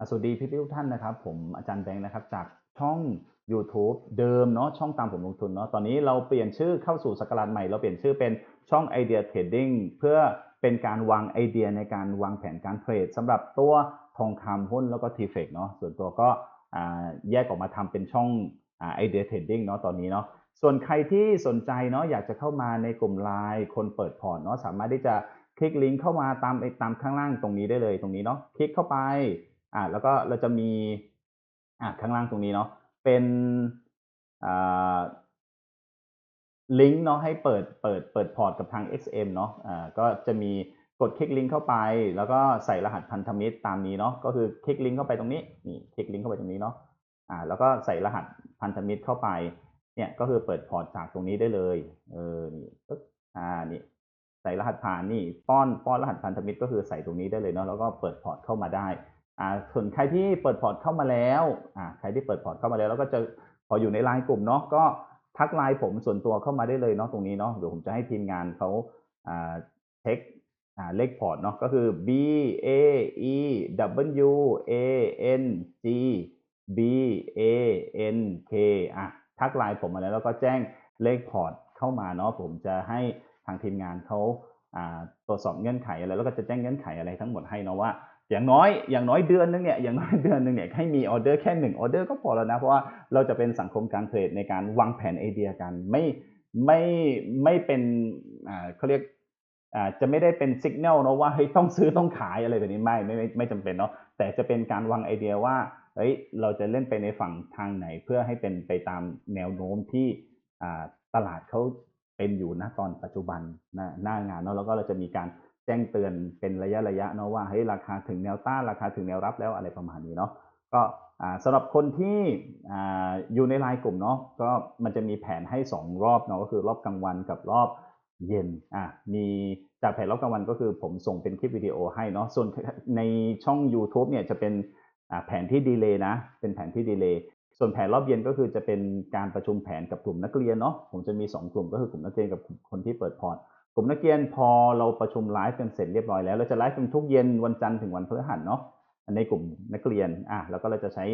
อสวัสดีพี่ๆทุกท่านนะครับ ผมอาจารย์แบงค์นะครับ จากช่อง YouTube เดิมเนาะช่องตามผมลงทุนเนาะตอนนี้เราเปลี่ยนชื่อเข้าสู่สกราชใหม่ เราเปลี่ยนชื่อเป็นช่องไอเดียเทรดดิ้งเพื่อเป็นการวางไอเดียในการวางแผนการเทรดสำหรับตัวทองคำหุ้นแล้วก็ทีเฟกเนาะส่วนตัวก็แยกออกมาทำเป็นช่องไอเดียเทรดดิ้งเนาะตอนนี้เนาะส่วนใครที่สนใจเนาะอยากจะเข้ามาในกลุ่มไลน์คนเปิดพอร์ตเนาะสามารถที่จะคลิกลิงก์เข้ามาตามตามข้างล่างตรงนี้ได้เลยตรงนี้เนาะคลิกเข้าไป อ่าแล้วก็เราจะมีอ่าข้างล่างตรงนี้เนาะเป็นอ่าลิงก์เนาะให้เปิดเปิดเปิดพอร์ตกับทาง XM เนาะอ่าก็จะมีกดคลิกลิงก์เข้าไป แล้วก็ใส่รหัสพันธมิตรตามนี้เนาะก็คือคลิกลิงก์เข้าไปตรงนี้นี่คลิกลิงก์เข้าไปตรงนี้เนาะอ่าแล้วก็ใส่รหัสพันธมิตรเข้าไปเนี่ยก็คือเปิดพอร์ตจากตรงนี้ได้เลยเออนี่ปึ๊บอ่านี่ใส่รหัสผ่านนี่ป้อนป้อนรหัสพันธมิตรก็คือใส่ตรงนี้ได้เลยเนาะแล้วก็เปิดพอร์ตเข้ามาได้ อ่าส่วนใครที่เปิดพอร์ตเข้ามาแล้วอ่าใครที่เปิดพอร์ตเข้ามาแล้ว แล้วก็จะพออยู่ในไลน์กลุ่มเนาะก็ทักไลน์ผมส่วนตัวเข้ามาได้เลยเนาะตรงนี้เนาะเดี๋ยวผมจะให้ทีมงานเขาอ่าเช็คอ่าเลขพอร์ตเนาะก็คือ B A E W A N G B A N K อะทักไลน์ผมมาแล้วแล้วก็แจ้งเลขพอร์ตเข้ามาเนาะผมจะให้ทางทีมงานเขาอ่าตรวจสอบเงื่อนไขอะไรแล้วก็จะแจ้งเงื่อนไขอะไรทั้งหมดให้เนาะว่า อย่างน้อยอย่างน้อยเดือนนึงเนี่ยอย่างน้อยเดือนนึงเนี่ยให้มีออเดอร์แค่หนึ่งออเดอร์ก็พอแล้วนะ เพราะว่าเราจะเป็นสังคมการเทรดในการวางแผนไอเดียกันไม่ไม่ไม่เป็นอ่าเขาเรียกอ่าจะไม่ได้เป็นสัญญาณเนาะว่าเฮ้ยต้องซื้อต้องขายอะไรแบบนี้ไม่ไม่ไม่ไม่จำเป็นเนาะแต่จะเป็นการวางไอเดียว่าเฮ้ยเราจะเล่นไปในฝั่งทางไหนเพื่อให้เป็นไปตามแนวโน้มที่อ่าตลาดเขาเป็นอยู่ณตอนปัจจุบันหน้าหน้างานเนาะแล้วก็เราจะมีการ แจ้งเตือนเป็นระยะระยะเนาะว่าเฮ้ยราคาถึงแนวต้านราคาถึงแนวรับแล้วอะไรประมาณนี้เนาะก็สำหรับคนที่อยู่ในไลน์กลุ่มเนาะก็มันจะมีแผนให้ 2 รอบเนาะก็คือรอบกลางวันกับรอบเย็นอะมีจากแผนรอบกลางวันก็คือผมส่งเป็นคลิปวิดีโอให้เนาะส่วนในช่อง YouTube เนี่ยจะเป็นแผนที่ดีเลย์นะเป็นแผนที่ดีเลย์ส่วนแผนรอบเย็นก็คือจะเป็นการประชุมแผนกับกลุ่มนักเรียนเนาะผมจะมี 2 กลุ่มก็คือกลุ่มนักเรียนกับคนที่เปิดพอร์ต ลุ่มนักเรียนพอเราประชุมไลฟ์กันเสร็จเรียบร้อยแล้ว เราจะไลฟ์กันทุกเย็นวันจันทร์ถึงวันพฤหัสเนาะในกลุ่มนักเรียนอะแล้วก็เราจะใช้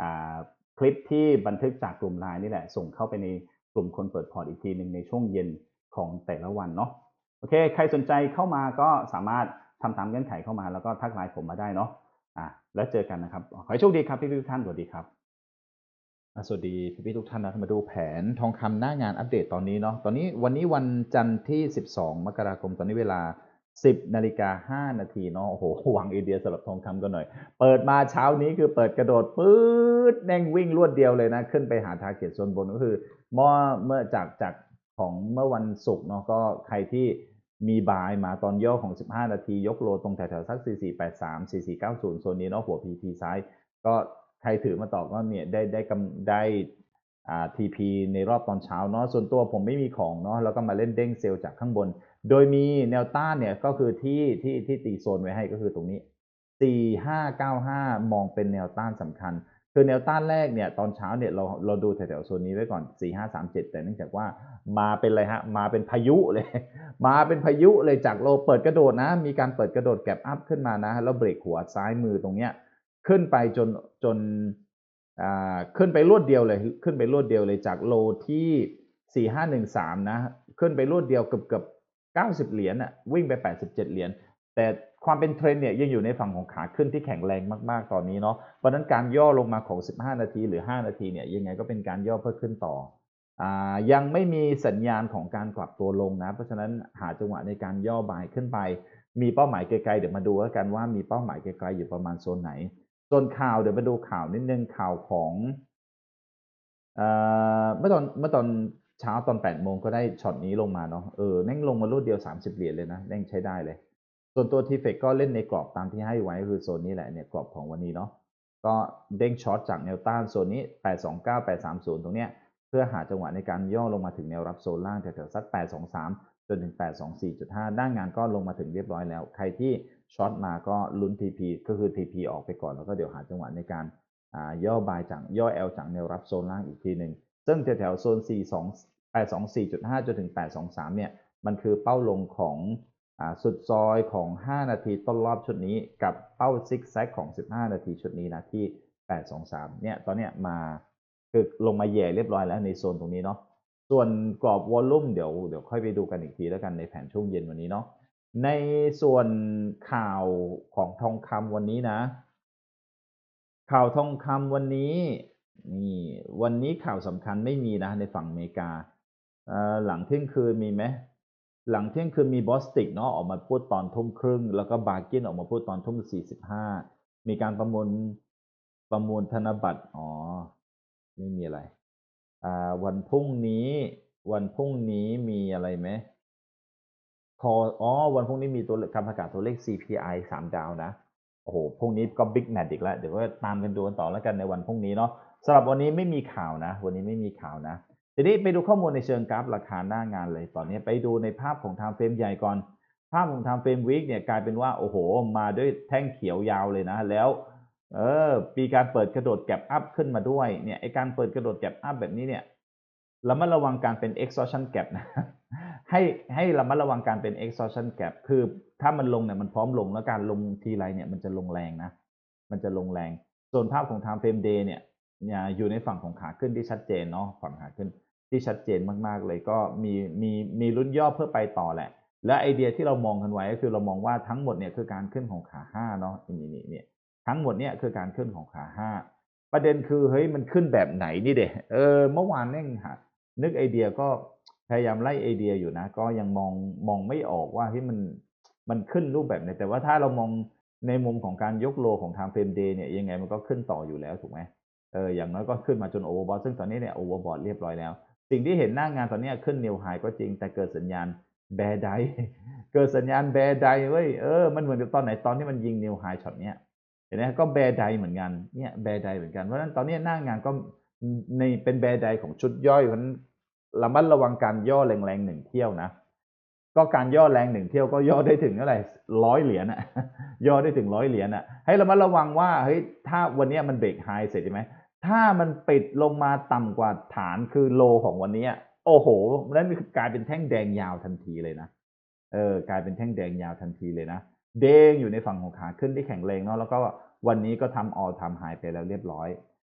อ่าคลิปที่บันทึกจากกลุ่มไลน์นี่แหละ ส่งเข้าไปในกลุ่มคนเปิดพอร์ตอีกทีหนึ่งในช่วงเย็นของแต่ละวันเนาะโอเค ใครสนใจเข้ามาก็สามารถทำตามเงื่อนไขเข้ามาแล้วก็ทักไลน์ผมมาได้เนาะอะแล้วเจอกันนะครับ ขอให้โชคดีครับพี่ทุกท่านสวัสดีครับ สวัสดีพี่ๆทุกท่านนะมาดูแผนทองคำหน้างานอัปเดตตอนนี้เนาะตอนนี้วันนี้วันจันทร์ที่ 12 มกราคมตอนนี้เวลา 10นาฬิกา5นาทีเนาะโอ้โหวางไอเดียสำหรับทองคำกันหน่อย เปิดมาเช้านี้คือเปิดกระโดดปื๊ดแน่งวิ่งรวดเดียวเลยนะ ขึ้นไปหาทาร์เก็ตโซนบนก็คือเมื่อเมื่อจากจากของเมื่อวันศุกร์เนาะก็ใครที่มีบายมาตอนย่อของ 15 นาที ยกโลตรงแถวๆสัก 4483 4490โซนนี้เนาะหัว PP ซ้ายก็ รถือมาต่อก็เนี่ยได้ได้กำได้อ่า TP ในรอบตอนเช้าเนาะส่วนตัวผมไม่มีของเนาะแล้วก็มาเล่นเด้งเซลล์จากข้างบน โดยมีแนวต้านเนี่ยก็คือที่ที่ที่ตีโซนไว้ให้ก็คือตรงนี้ 4595 มองเป็นแนวต้านสำคัญ คือแนวต้านแรกเนี่ยตอนเช้าเนี่ยเราเราดูแถวๆโซนนี้ไว้ก่อน 4537 แต่เนื่องจากว่ามาเป็นอะไรฮะมาเป็นพายุเลย มาเป็นพายุเลยจากโลเปิดกระโดดนะ มีการเปิดกระโดดแก็บอัพขึ้นมานะ แล้วเบรกหัวซ้ายมือตรงเนี้ย ขึ้นไปจนจนขึ้นไปรวดเดียวเลยขึ้นไปรวดเดียวเลยจากโลที่ 4513 นะ ขึ้นไปรวดเดียวเกือบเกือบ90 เหรียญอะวิ่งไป 87 เหรียญแต่ความเป็นเทรนเนี่ยยังอยู่ในฝั่งของขาขึ้นที่แข็งแรงมากๆ ตอนนี้เนาะเพราะนั้นการย่อลงมาของ 15 นาทีหรือ 5 นาทีเนี่ยยังไงก็เป็นการย่อเพื่อขึ้นต่ออยังไม่มีสัญญาณของการกลับตัวลงนะ เพราะฉะนั้นหาจังหวะในการย่อบายขึ้นไป มีเป้าหมายไกลๆเดี๋ยวมาดูแล้วกันว่ามีเป้าหมายไกลๆอยู่ประมาณโซนไหน ส่วนข่าวเดี๋ยวมาดูข่าวนิดนึงข่าวของเอ่อเมื่อตอนเมื่อตอนเช้าตอน8โมงก็ได้ช็อตนี้ลงมาเนาะเออแม่งลงมารูดเดียว30เหรียญเลยนะแม่งใช้ได้เลย ส่วนตัวทีเฟกก็เล่นในกรอบตามที่ให้ไว้คือโซนนี้แหละเนี่ยกรอบของวันนี้เนาะก็เด้งช็อตจากแนวต้านโซนนี้829 830ตรงเนี้ยเพื่อหาจังหวะในการย่อลงมาถึงแนวรับโซนล่างแถวๆสัก823 จนถึง 824.5 หน้างานก็ลงมาถึงเรียบร้อยแล้ว ใครที่ช็อตมาก็ลุ้น TP ก็คือ TP ออกไปก่อนแล้วก็เดี๋ยวหาจังหวะในการย่อบายจากย่อ L จากแนวรับโซนล่างอีกทีหนึ่งซึ่งแถวๆโซน 42 824.5 จนถึง 823 เนี่ย มันคือเป้าลงของอสุดซอยของ 5 นาทีต้นรอบชุดนี้ กับเป้าซิกแซกของ 15 นาทีชุดนี้นะที่ 823 เนี่ย ตอนเนี้ยมาคือลงมาแย่เรียบร้อยแล้วในโซนตรงนี้เนาะ ส่วนกรอบวอลลุ่มเดี๋ยวเดี๋ยวค่อยไปดูกันอีกทีแล้วกันในแผนช่วงเย็นวันนี้เนาะในส่วนข่าวของทองคำวันนี้นะ ข่าวทองคำวันนี้นี่วันนี้ข่าวสำคัญไม่มีนะในฝั่งอเมริกาหลังเที่ยงคืนมีไหมหลังเที่ยงคืนมีบอสติกเนาะออกมาพูดตอนทุ่มครึ่ง แล้วก็บาร์กินออกมาพูดตอนทุ่มสี่สิบห้ามีการประมูลประมูลธนบัตรอ๋อไม่มีอะไร อ่า วันพรุ่งนี้ วันพรุ่งนี้มีอะไรไหมคออ๋อ วันพรุ่งนี้มีตัวการประกาศตัวเลข CPI สามดาวนะ โอ้โห พรุ่งนี้ก็บิ๊กแมทอีกแล้ว เดี๋ยวก็ตามกันดูกันต่อแล้วกันในวันพรุ่งนี้เนาะสำหรับวันนี้ไม่มีข่าวนะ วันนี้ไม่มีข่าวนะ ทีนี้ไปดูข้อมูลในเชิงกราฟราคาหน้างานเลย ตอนนี้ไปดูในภาพของ time frame ใหญ่ก่อน ภาพของ time frame week เนี่ยกลายเป็นว่า โอ้โห มาด้วยแท่งเขียวยาวเลยนะ แล้ว เออปีการเปิดกระโดดแก็บอัพขึ้นมาด้วยเนี่ยไอการเปิดกระโดดแก็บอัพแบบนี้เนี่ยเระมัดระวังการเป็น exhaustion gap นะให้ให้เระมัดระวังการเป็น exhaustion gap คือถ้ามันลงเนี่ยมันพร้อมลงแล้วการลงทีไรเนี่ยมันจะลงแรงนะ มันจะลงแรงส่วนภาพของ time frame day เนี่ยอยู่ในฝั่งของขาขึ้นที่ชัดเจนเนาะฝั่งขาขึ้นที่ชัดเจนมากๆเลยก็มีมีมีรุ่นย่อเพื่อไปต่อแหละ และไอเดียที่เรามองกันไว้ก็คือเรามองว่าทั้งหมดเนี่ยคือการขึ้นของขาห้าเนาะนี่นี่เนี่ย ทั้งหมดเนี่ยคือการขึ้นของขาห้าประเด็นคือเฮ้ยมันขึ้นแบบไหนนี่เด็เออเมื่อวานเนี่ยหานึกไอเดียก็พยายามไล่ไอเดียอยู่นะ ก็ยังมองมองไม่ออกว่าที่มันมันขึ้นรูปแบบไหนแต่ว่าถ้าเรามองในมุมของการยกโลของทางเฟรมเดย์เนี่ยยังไงมันก็ขึ้นต่ออยู่แล้วถูกไหมเอออย่างน้อยก็ขึ้นมาจนโอเวอร์บอทซึ่งตอนนี้เนี่ยโอเวอร์บอทเรียบร้อยแล้ว สิ่งที่เห็นหน้างานตอนนี้ขึ้นนิวไฮก็จริงแต่เกิดสัญญาณแบร์ไดเกิดสัญญาณแบร์ไดเว้ยเออมันเหมือนกับตอนไหนตอนที่มันยิงนิวไฮช็อตเนี้ย เห็นไหมก็แบร์ไดเหมือนกันเนี่ยแบร์ไดเหมือนกันเพราะฉะนั้นตอนนี้หน้างานก็ในเป็นแบร์ไดของชุดย่อยเพราะนั้นระมัดระวังการย่อแรงๆหนึ่งเที่ยวนะก็การย่อแรงหนึ่งเที่ยวก็ย่อได้ถึงเท่าไหร่ร้อยเหรียญอะย่อได้ถึงร้อยเหรียญอะให้ระมัดระวังว่าเฮ้ยถ้าวันนี้มันเบรกไฮเสร็จใช่ไหมถ้ามันปิดลงมาต่ำกว่าฐานคือโลของวันนี้โอ้โหนั่นกลายเป็นแท่งแดงยาวทันทีเลยนะเออกลายเป็นแท่งแดงยาวทันทีเลยนะ เด้งอยู่ในฝั่งของขาขึ้นที่แข็งแรงเนาะแล้วก็วันนี้ก็ทำออทำหายไปแล้วเรียบร้อย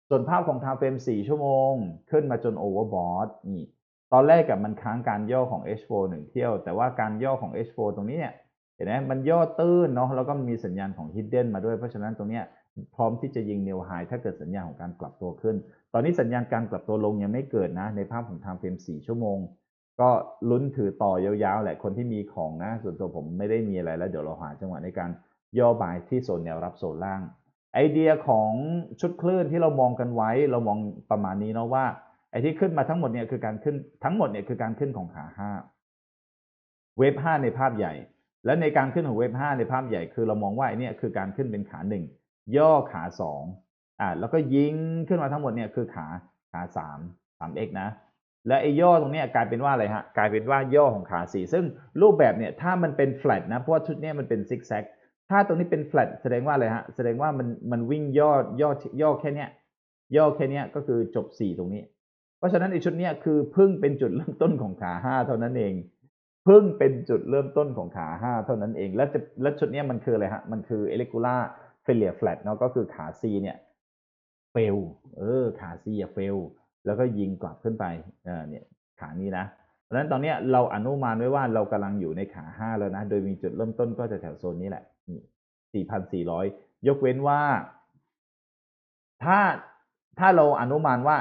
ส่วนภาพของทางเฟรม 4 ชั่วโมง ขึ้นมาจนโอเวอร์บอทนี่ตอนแรกกับมันค้างการย่อของ H4 หนึ่งเที่ยว แต่ว่าการย่อของ H4 ตรงนี้เนี่ยเห็นไหมมันย่อตื้นเนาะแล้วก็มีสัญญาณของ Hidden มาด้วยเพราะฉะนั้นตรงเนี้ยพร้อมที่จะยิง New High ถ้าเกิดสัญญาณของการกลับตัวขึ้น ตอนนี้สัญญาณการกลับตัวลงยังไม่เกิดนะ ในภาพของทางเฟรม 4 ชั่วโมง ก็ลุ้นถือต่อยาวๆแหละคนที่มีของนะส่วนตัวผมไม่ได้มีอะไรแล้วเดี๋ยวเราหาจังหวะในการย่อบายที่โซนแนวรับโซนล่าง ไอเดียของชุดคลื่นที่เรามองกันไว้ เรามองประมาณนี้เนาะว่าไอที่ขึ้นมาทั้งหมดเนี่ยคือการขึ้นทั้งหมดเนี่ยคือการขึ้นของขาห้าเวฟห้าในภาพใหญ่ และในการขึ้นของเวฟห้าในภาพใหญ่คือเรามองว่าไอ้นี่ยคือการขึ้นเป็นขาหนึ่งย่อขาสองอ่าแล้วก็ยิงขึ้นมาทั้งหมดเนี่ยคือขาขาสามสามเอกนะ และไอ้ย่อตรงนี้กลายเป็นว่าอะไรฮะกลายเป็นว่าย่อของขาสี่ซึ่งรูปแบบเนี่ยถ้ามันเป็นแฟลตนะเพราะว่าชุดนี้มันเป็นซิกแซกถ้าตรงนี้เป็นแฟลตแสดงว่าอะไรฮะแสดงว่ามันมันวิ่งย่อย่อย่อแค่เนี้ยย่อแค่เนี้ยก็คือจบสี่ตรงนี้ เพราะฉะนั้นไอ้ชุดนี้คือเพิ่งเป็นจุดเริ่มต้นของขาห้าเท่านั้นเองเพิ่งเป็นจุดเริ่มต้นของขาห้าเท่านั้นเอง แล้วจะแล้วชุดนี้มันคืออะไรฮะ มันคือเอเลกูล่าเฟลเลียแฟลตเนาะก็คือขา C เนี่ยเฟลเออขา C อะเฟล แล้วก็ยิงกลับขึ้นไปเออเนี่ยขานี้นะเพราะฉะนั้นตอนนี้เราอนุมานไว้ว่าเรากำลังอยู่ในขาห้าแล้วนะ โดยมีจุดเริ่มต้นก็จะแถวโซนนี้แหละสี่พันสี่ร้อยยกเว้นว่า ถ้าถ้าเราอนุมานว่า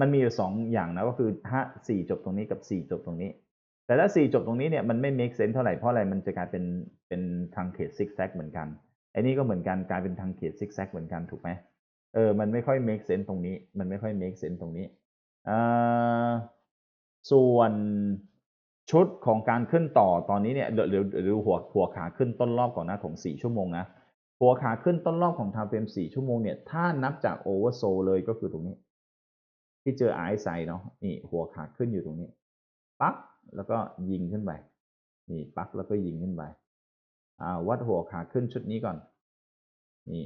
มันมีอยู่สองอย่างนะก็คือห้าสี่จบตรงนี้กับสี่จบตรงนี้ แต่ถ้าสี่จบตรงนี้เนี่ยมันไม่ make sense เท่าไหร่เพราะอะไรมันจะกลายเป็นเป็นทางเขตซิกแซกเหมือนกันไอ้นี่ก็เหมือนกันกลายเป็นทางเขตซิกแซกเหมือนกันถูกไหม เออ มันไม่ค่อย make sense ตรงนี้ มันไม่ค่อย make sense ตรงนี้อ่าส่วนชุดของการขึ้นต่อตอนนี้เนี่ยเดี๋ยวเดี๋ยวเดี๋ยวหัวหัวขาขึ้นต้นรอบก่อนนะของสี่ชั่วโมงนะหัวขาขึ้นต้นรอบของทางเฟรมสี่ชั่วโมงเนี่ยถ้านับจากโอเวอร์โซเลยก็คือตรงนี้ ที่เจอไอซ์ไซเนาะนี่หัวขาขึ้นอยู่ตรงนี้ปั๊บแล้วก็ยิงขึ้นไปนี่ปั๊บแล้วก็ยิงขึ้นไปอ่าวัดหัวขาขึ้นชุดนี้ก่อนนี่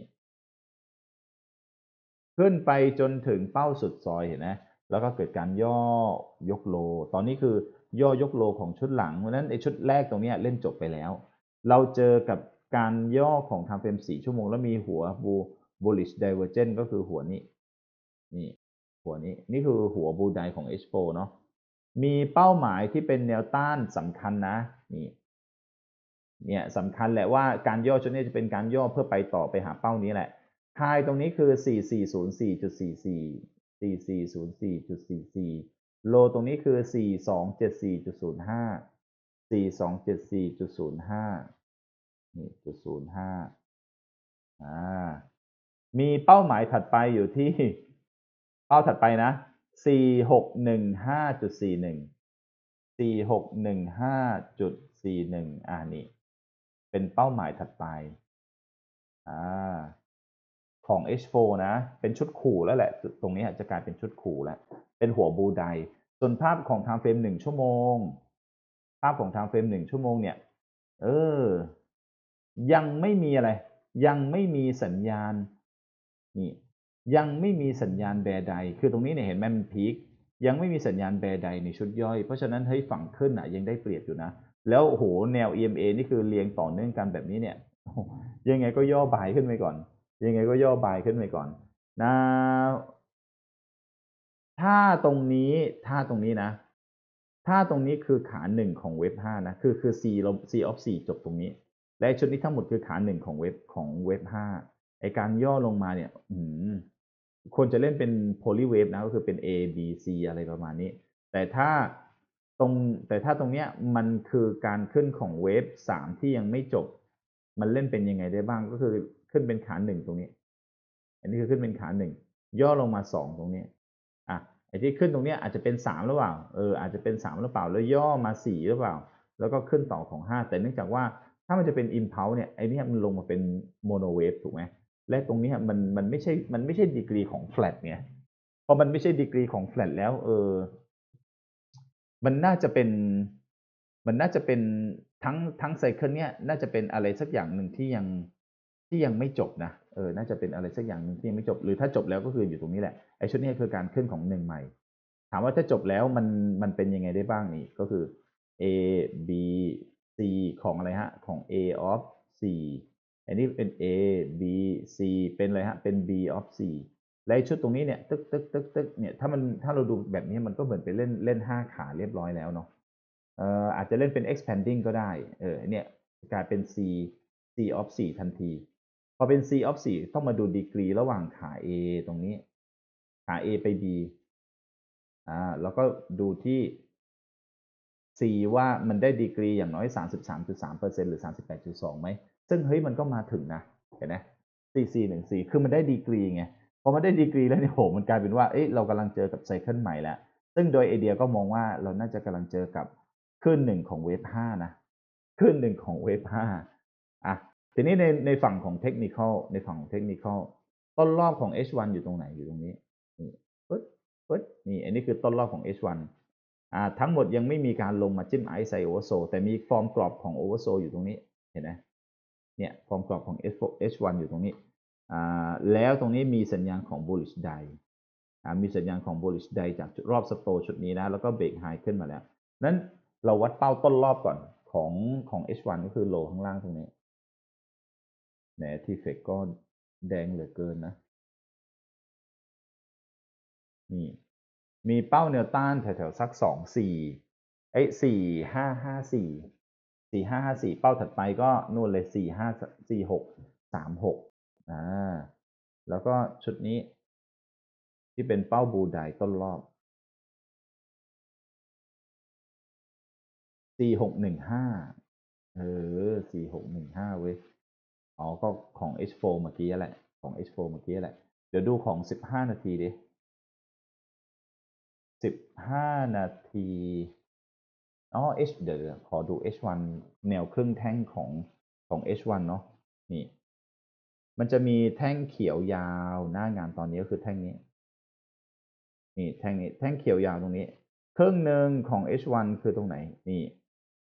ขึ้นไปจนถึงเป้าสุดซอยเห็นไหมแล้วก็เกิดการย่อยกโล ตอนนี้คือย่อยกโลของชุดหลังเพราะฉะนั้นไอชุดแรกตรงนี้เล่นจบไปแล้ว เราเจอกับการย่อของทางเฟรม4ชั่วโมง แล้วมีหัวบู bullish divergence ก็คือหัวนี้นี่หัวนี้นี่คือหัวบูไดของ H4 เนาะมีเป้าหมายที่เป็นแนวต้านสำคัญนะนี่เนี่ยสำคัญแหละว่าการย่อชุดนี้จะเป็นการย่อเพื่อไปต่อไปหาเป้านี้แหละ ทายตรงนี้คือ 4404.44 4404.44 โลตรงนี้คือ 4274.05 4274.05 นี่จุด05อ่า มีเป้าหมายถัดไปอยู่ที่ เป้าถัดไปนะ 4615.41 4615.41 อ่านี่ เป็นเป้าหมายถัดไป อ่า ของ H4 นะ เป็นชุดขู่แล้วแหละ ตรงนี้จะกลายเป็นชุดขู่แล้ว เป็นหัวบูไดส่วนภาพของทางเฟรมหนึ่งชั่วโมง ภาพของทางเฟรมหนึ่งชั่วโมงเนี่ย เออ ยังไม่มีอะไร ยังไม่มีสัญญาณ นี่ ยังไม่มีสัญญาณแบร์ใด คือตรงนี้เนี่ยเห็นไหมมันพีค ยังไม่มีสัญญาณแบร์ใดในชุดย่อย เพราะฉะนั้นเฮ้ยฝั่งขึ้นอะ ยังได้เปรียบอยู่นะ แล้วโอ้โหแนว EMA นี่คือเรียงต่อเนื่องกันแบบนี้เนี่ย ยังไงก็ย่อบายขึ้นไปก่อน ยังไงก็ย่อบายขึ้นไปก่อนนะถ้าตรงนี้ถ้าตรงนี้นะ ถ้าตรงนี้คือขาหนึ่งของเว็บห้านะคือคือ C ลบ C of 4จบตรงนี้ และชุดนี้ทั้งหมดคือขาหนึ่งของเว็บของเว็บห้าไอการย่อลงมาเนี่ย อืมควรจะเล่นเป็น poly wave นะก็คือเป็น A B C อะไรประมาณนี้ แต่ถ้าตรงแต่ถ้าตรงเนี้ยมันคือการขึ้นของเวฟสามที่ยังไม่จบ มันเล่นเป็นยังไงได้บ้างก็คือ ขึ้นเป็นขาหนึ่งตรงนี้ อันนี้คือขึ้นเป็นขาหนึ่งย่อลงมาสองตรงนี้อะไอ้ที่ขึ้นตรงนี้อาจจะเป็นสามหรือเปล่าเอออาจจะเป็นสามหรือเปล่าแล้วย่อมาสี่หรือเปล่า แล้วก็ขึ้นต่อของห้าแต่เนื่องจากว่าถ้ามันจะเป็น impulse เนี่ยไอ้นี่มันลงมาเป็น mono wave ถูกไหมและตรงนี้มันมันไม่ใช่มันไม่ใช่ดีกรีของ flat เนี่ยพอมันไม่ใช่ดีกรีของ flat แล้วเออมันน่าจะเป็นมันน่าจะเป็นทั้งทั้งไซเคิลเนี้ยน่าจะเป็นอะไรสักอย่างหนึ่งที่ยัง ที่ยังไม่จบนะเออน่าจะเป็นอะไรสักอย่างหนึ่งที่ยังไม่จบ หรือถ้าจบแล้วก็คืออยู่ตรงนี้แหละไอ้ชุดนี้คือการขึ้นของหนึ่งใหม่ ถามว่าถ้าจบแล้วมันมันเป็นยังไงได้บ้างนี่ก็คือ A B C ของอะไรฮะของ A of C อันนี้เป็น A B C เป็นอะไรฮะเป็น B of C และชุดตรงนี้เนี่ยตึกตึกตึกตึกเนี่ยถ้ามันถ้าเราดูแบบนี้มันก็เหมือนไปเล่นเล่นห้าขาเรียบร้อยแล้วเนาะเอ่ออาจจะเล่นเป็น expanding ก็ได้เออเนี่ยกลายเป็น C C of 4 ทันที พอเป็น C of 4 ต้องมาดูดีกรีระหว่างขา A ตรงนี้ ขา A ไป B อ่า แล้วก็ดูที่ C ว่ามันได้ดีกรีอย่างน้อย 33.3%หรือ 38.2ไหม ซึ่งเฮ้ยมันก็มาถึงนะ เห็นไหม C C 1 4คือมันได้ดีกรีไง พอมันได้ดีกรีแล้วเนี่ยโห มันกลายเป็นว่า เอ้ยเรากำลังเจอกับไซเคิลใหม่แล้ว ซึ่งโดยไอเดียก็มองว่าเราน่าจะกำลังเจอกับขึ้นหนึ่งของเวฟห้านะ ขึ้นหนึ่งของเวฟห้าอะ ทีนี้ในในฝั่งของเทคนิคอลในฝั่งของเทคนิคอลต้นรอบของ H1 อยู่ตรงไหนอยู่ตรงนี้นี่ปึ๊ดปึ๊ดนี่อันนี้คือต้นรอบของ H1 อ่าทั้งหมดยังไม่มีการลงมาจิ้มไอซ์ใส่โอเวอร์โซแต่มีฟอร์มกรอบของโอเวอร์โซอยู่ตรงนี้เห็นไหมเนี่ยฟอร์มกรอบของ H1 อยู่ตรงนี้อ่าแล้วตรงนี้มีสัญญาณของ bullish day มีสัญญาณของ bullish day จากรอบสโตชุดนี้นะแล้วก็เบรกไฮขึ้นมาแล้วนั้นเราวัดเป้าต้นรอบก่อนของของ H1 ก็คือโลข้างล่างตรงนี้ แหนทีเฟกก็แดงเหลือเกินนะ นี่ มีเป้าแนวต้านแถวๆสักสองสี่ไอ้สี่ห้าห้าสี่สี่ห้าห้าสี่เป้าถัดไปก็นู่นเลยสี่ห้าสี่หกสามหกอ่าแล้วก็ชุดนี้ ที่เป็นเป้าบูไดต้นรอบสี่หกหนึ่งห้าเออสี่หกหนึ่งห้าเว้ย อ๋อ ก็ของ H4 เมื่อกี้แหละ ของ H4 เมื่อกี้แหละ เดี๋ยวดูของสิบห้านาทีดิสิบห้านาที อ๋อ H เดี๋ยวขอดู H1 แนวครึ่งแท่งของของ H1 เนาะ นี่ มันจะมีแท่งเขียวยาวหน้างานตอนนี้ก็คือแท่งนี้ นี่แท่งนี้ แท่งเขียวยาวตรงนี้ ครึ่งหนึ่งของ H1 คือตรงไหน นี่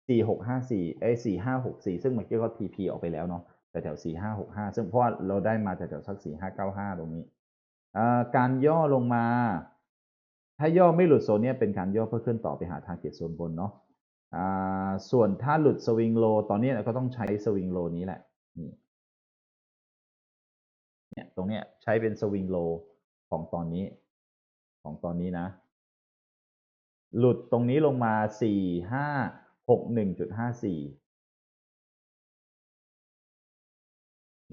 สี่หกห้าสี่เอ้สี่ห้าหกสี่ซึ่งเมื่อกี้ก็ TP ออกไปแล้วเนาะ แถวสี่ห้าหกห้าซึ่งเพราะเราได้มาแถวสักสี่ห้าเก้าห้าตรงนี้การย่อลงมา ถ้าย่อไม่หลุดโซนเนี้ยเป็นการย่อเพื่อขึ้นต่อไปหาทาร์เก็ตโซนบนเนาะส่วนถ้าหลุดสวิงโลตอนนี้ก็ต้องใช้สวิงโลนี้แหละนี่เนี่ยตรงเนี้ยใช้เป็นสวิงโลของตอนนี้ ของตอนนี้นะ หลุดตรงนี้ลงมาสี่ห้าหกหนึ่งจุดห้าสี่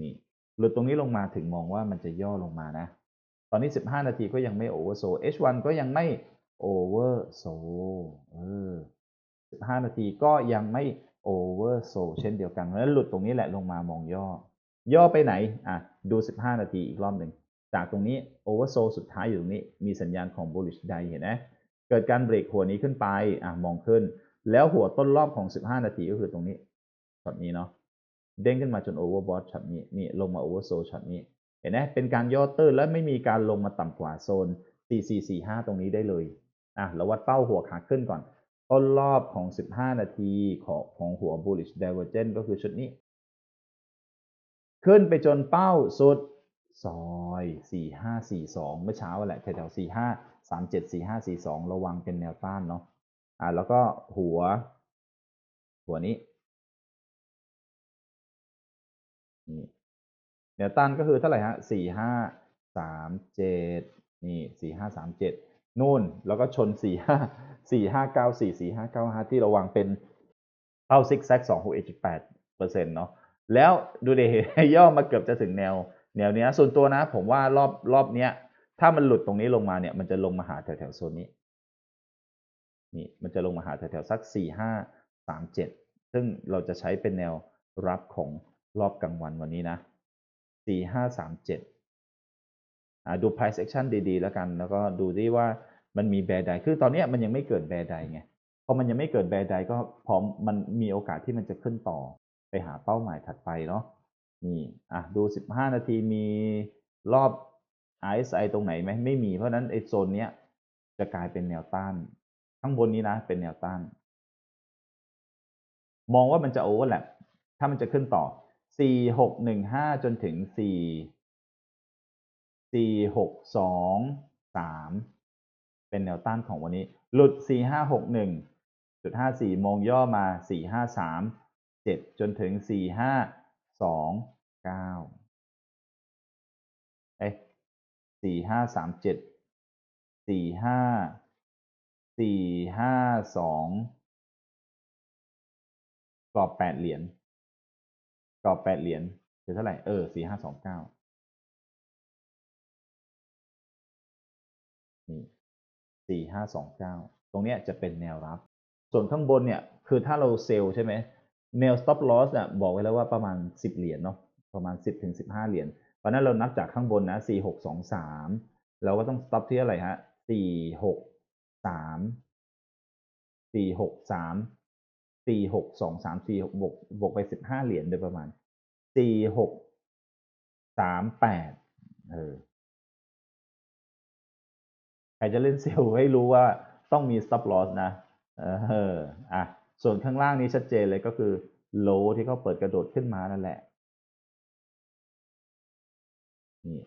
นี่หลุดตรงนี้ลงมาถึงมองว่ามันจะย่อลงมานะ ตอนนี้ 15 นาทีก็ยังไม่โอเวอร์โซ H1 ก็ยังไม่โอเวอร์โซเออ15 นาทีก็ยังไม่โอเวอร์โซเช่นเดียวกันเพราะฉะนั้นหลุดตรงนี้แหละลงมามองย่อ ย่อไปไหนอะดู 15 นาทีอีกรอบหนึ่งจากตรงนี้โอเวอร์โซสุดท้ายอยู่ตรงนี้ มีสัญญาณของ bullish ใดเห็นไหมเกิดการเบรกหัวนี้ขึ้นไปอะมองขึ้น แล้วหัวต้นรอบของ 15 นาทีก็คือตรงนี้ช็อตนี้เนาะ เด้งขึ้นมาจนโอเวอร์บอทช็อตนี้นี่ลงมาโอเวอร์โซช็อตนี้เห็นไหมเป็นการย่อตื้นและไม่มีการลงมาต่ำกว่าโซน 4445 ตรงนี้ได้เลยอะแล้ววัดเป้าหัวขาขึ้นก่อน ต้นรอบของ 15 นาทีของของหัว bullish divergence ก็คือชุดนี้ ขึ้นไปจนเป้าสุดซอย 4542 เมื่อเช้าแหละแถวๆ45 37 4542 ระวังเป็นแนวต้านเนาะอะแล้วก็หัว หัวนี้ นวต้านก็คือเท่าไหร่ฮะสี่ห้าสามเจ็ดนี่สี่ห้าสามเจ็ดนู่นแล้วก็ชนสี่ห้าสี่ห้าเก้าสี่สี่ห้าเก้าห้าที่ระวังเป็นเป้าซิกแซกสองหกเอ็ดแปดเปอร์เซ็นต์เนาะแล้วดูเดย่อมาเกือบจะถึงแนว แนวเนี้ยส่วนตัวนะ ผมว่ารอบรอบเนี้ย ถ้ามันหลุดตรงนี้ลงมาเนี่ย มันจะลงมาหาแถวแถวโซนนี้ นี่มันจะลงมาหาแถวแถวสักสี่ห้าสามเจ็ดซึ่งเราจะใช้เป็นแนวรับของรอบกลางวันวันนี้นะ สี่ห้าสามเจ็ดดู price action ดีๆ แล้วกัน แล้วก็ดูที่ว่ามันมีแบร์ไดคือตอนนี้มันยังไม่เกิดแบร์ไดไงพอมันยังไม่เกิดแบร์ไดก็พร้อมมันมีโอกาสที่มันจะขึ้นต่อไปหาเป้าหมายถัดไปเนาะนี่อะดู 15 นาทีมีรอบ RSI ตรงไหนไหมไม่มีเพราะนั้นไอโซนเนี้ยจะกลายเป็นแนวต้าน ข้างบนนี้นะเป็นแนวต้าน มองว่ามันจะโอเวอร์แลปถ้ามันจะขึ้นต่อ สี่หกหนึ่งห้าจนถึงสี่สี่หกสองสามเป็นแนวต้านของวันนี้ หลุดสี่ห้าหกหนึ่งจุดห้าสี่มองย่อมาสี่ห้าสามเจ็ดจนถึงสี่ห้าสองเก้าเอ้สี่ห้าสามเจ็ดสี่ห้าสี่ห้าสองกรอบแปดเหรียญ กรอบแปดเหรียญคือเท่าไหร่เออสี่ห้าสองเก้านี่สี่ห้าสองเก้าตรงเนี้ยจะเป็นแนวรับ ส่วนข้างบนเนี่ยคือถ้าเราเซลล์ใช่ไหมแนว stop loss อะบอกไว้แล้วว่าประมาณสิบเหรียญเนาะประมาณสิบถึงสิบห้าเหรียญเพราะนั้นเรานับจากข้างบนนะสี่หกสองสามเราก็ต้อง stop ที่อะไรฮะสี่หกสามสี่หกสาม สี่หกสองสามสี่หกบวกบวกไปสิบห้าเหรียญโดยประมาณสี่หกสามแปดเออใครจะเล่นเซลล์ให้รู้ว่าต้องมี stop loss นะ เอออะส่วนข้างล่างนี้ชัดเจนเลยก็คือโลที่เขาเปิดกระโดดขึ้นมานั่นแหละนี่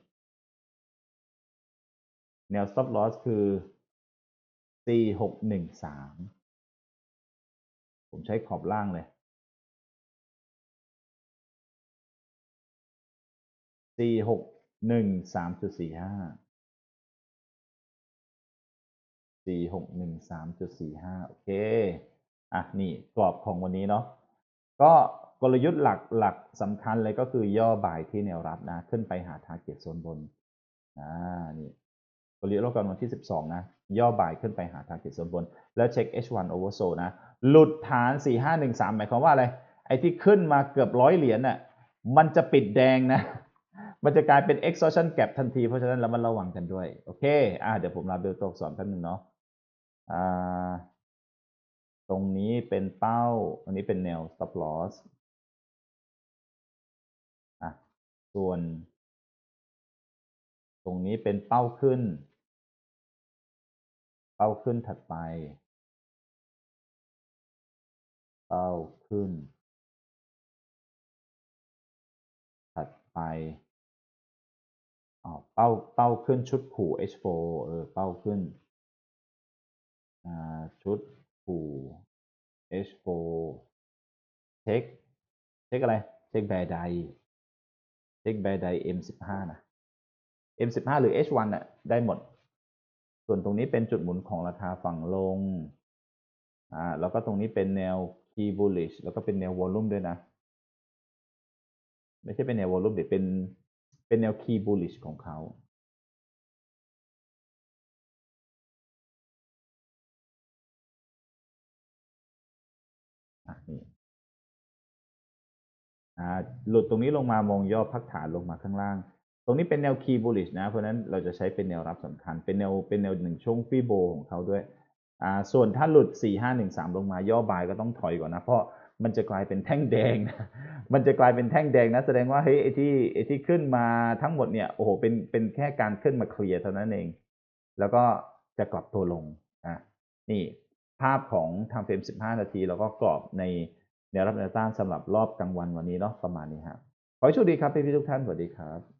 แนว stop loss คือสี่หกหนึ่งสาม ผมใช้ขอบล่างเลย สี่หกหนึ่งสามจุดสี่ห้า สี่หกหนึ่งสามจุดสี่ห้าโอเค อะ นี่กรอบของวันนี้เนาะ ก็กลยุทธ์หลักหลักสำคัญเลยก็คือย่อบ่ายที่แนวรับนะ ขึ้นไปหาทาร์เก็ตโซนบน อ่า นี่ กลยุทธ์รอบกันวันที่ 12 นะ ย่อบ่ายขึ้นไปหาทาร์เก็ตโซนบน แล้วเช็ค H1 oversold นะ หลุดฐาน 4513 หมายความว่าอะไร ไอ้ที่ขึ้นมาเกือบร้อยเหรียญน่ะมันจะปิดแดงนะ มันจะกลายเป็น exhaustion gap ทันที เพราะฉะนั้นเรามันระวังกันด้วย โอเค อ่าเดี๋ยวผมลาเบลตัวสอนแป๊บนึงเนาะอ่าตรงนี้เป็นเป้า อันนี้เป็นแนว stop loss อะส่วน ตรงนี้เป็นเป้าขึ้น เป้าขึ้นถัดไปเป้าขึ้น ถัดไปอ๋อเป้าเป้าขึ้นชุดขู่ H4 เออ เป้าขึ้น อ่า ชุดผู H4 เช็ค เช็คอะไร เช็คแบร์ไดเช็คแบร์ได M15 นะ M15 หรือ H1 น่ะ ได้หมด ส่วนตรงนี้เป็นจุดหมุนของราคาฝั่งลง อ่า แล้วก็ตรงนี้เป็นแนว key bullish แล้วก็เป็นแนววอลลุ่มด้วยนะ ไม่ใช่เป็นแนววอลลุ่มเดี๋ยวเป็น เป็นแนว key bullish ของเขา อะนี่อ่า หลุดตรงนี้ลงมามองย่อพักฐานลงมาข้างล่าง รงนี้เป็นแนว key bullish นะ เพราะนั้นเราจะใช้เป็นแนวรับสำคัญ เป็นแนวเป็นแนวหนึ่งช่วงฟีโบของเขาด้วยอ่าส่วนถ้าหลุด 4 5 1 3 ลงมาย่อบายก็ต้องถอยก่อนนะ เพราะมันจะกลายเป็นแท่งแดงนะ มันจะกลายเป็นแท่งแดงนะ แสดงว่าเฮ้ยไอ้ที่ไอ้ที่ขึ้นมาทั้งหมดเนี่ย โอ้โห เป็นเป็นแค่การขึ้นมาเคลียร์เท่านั้นเอง แล้วก็จะกลับตัวลง อะ นี่ภาพของทางเฟรม 15 นาที แล้วก็กรอบในแนวรับแนวต้านสำหรับรอบกลางวันวันนี้เนาะประมาณนี้ครับขอให้โชคดีครับพี่ๆทุกท่าน สวัสดีครับ